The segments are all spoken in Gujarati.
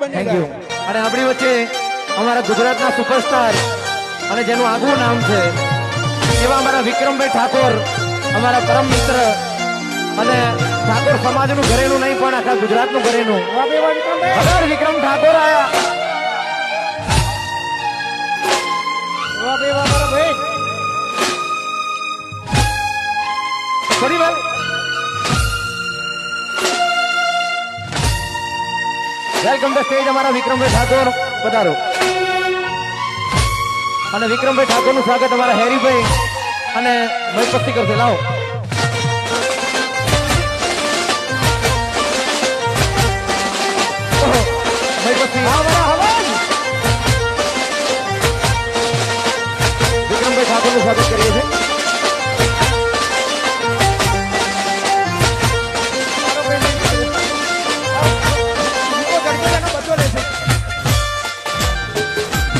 બની થેન્ક યુ અને આપણી વચ્ચે અમારા ગુજરાતના સુપરસ્ટાર અને જેનું આગવું નામ છે એવા અમારા વિક્રમભાઈ ઠાકોર અમારા પરમ મિત્ર અને ઠાકોર સમાજનું ઘરેનું નહીં પણ આખા ગુજરાતનું. અગર Vikram Thakor welcome the stage અમારા વિક્રમભાઈ ઠાકોર. પધારો. અને વિક્રમભાઈ ઠાકોરનું સ્વાગત અમારા હેરીભાઈ અને મહેપસ્તી કરશે. લાવો.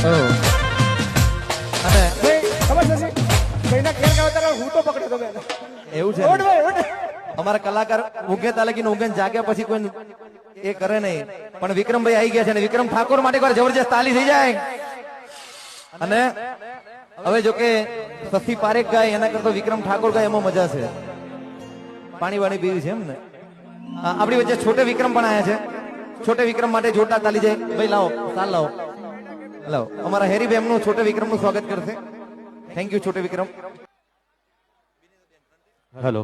અને ભાઈ, ખબર છે? ભાઈના ઘેર હું તો એવું છે. અમારા કલાકાર ઊંઘે તાલકી ઊંઘે જાગ્યા પછી કોઈ એ કરે નહીં. પણ વિક્રમભાઈ આવી ગયા છે અને વિક્રમ ઠાકોર માટે એકવાર તાલી થઈ જાય. અને હવે જો કે પારેખ ગાય એના કરતા વિક્રમ ઠાકોર ગાય એમાં મજા છે. પાણી વાણી પીવી છે એમ ને? આપણી વચ્ચે છોટે વિક્રમ પણ આયા છે. છોટે વિક્રમ માટે જોરદાર તાલી જાય. ભાઈ લાવો તાલ લાવો. લાવો અમારા હેરીભાઈ નું છોટે વિક્રમનું સ્વાગત કરશે. Thank you Chhote Vikram. Hello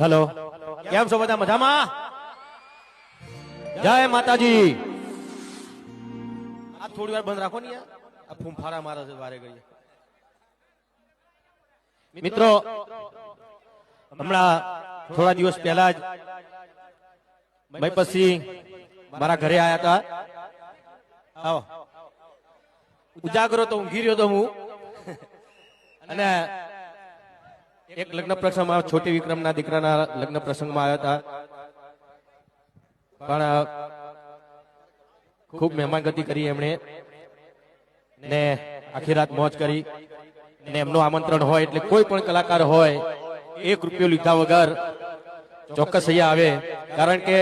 hello કેમ છો બધા મજામાં? જય માતાજી. આ થોડી વાર બંધ રાખો ને આ ફૂંફારા મારા છે વારે ગઈ મિત્રો હમણાં થોડા દિવસ પહેલા જ ભાઈ પછી મારા ઘરે આયા હતા. આવો. ઉજાગરો તો ઊંઘી રહ્યો તો હું. અને એક લગ્ન પ્રસંગમાં છોટી વિક્રમના દીકરાના લગ્ન પ્રસંગમાં આવ્યા હતા. પણ ખૂબ મહેમાનગતિ કરી એમણે. ને આખી રાત મોજ કરી. ને એમનું આમંત્રણ હોય એટલે કોઈ પણ કલાકાર હોય, એક રૂપિયો લીધા વગર ચોક્કસ અહીંયા આવે. કારણ કે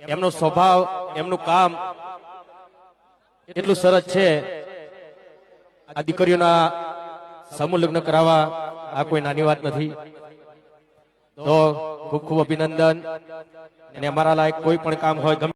એમનો સ્વભાવ, એમનું કામ એટલું સરસ છે. આ દીકરીઓના સમૂહ લગ્ન કરાવવા આ કોઈ નાની વાત નથી. તો ખૂબ ખૂબ અભિનંદન. અને અમારા લાયક કોઈ પણ કામ હોય, ગમે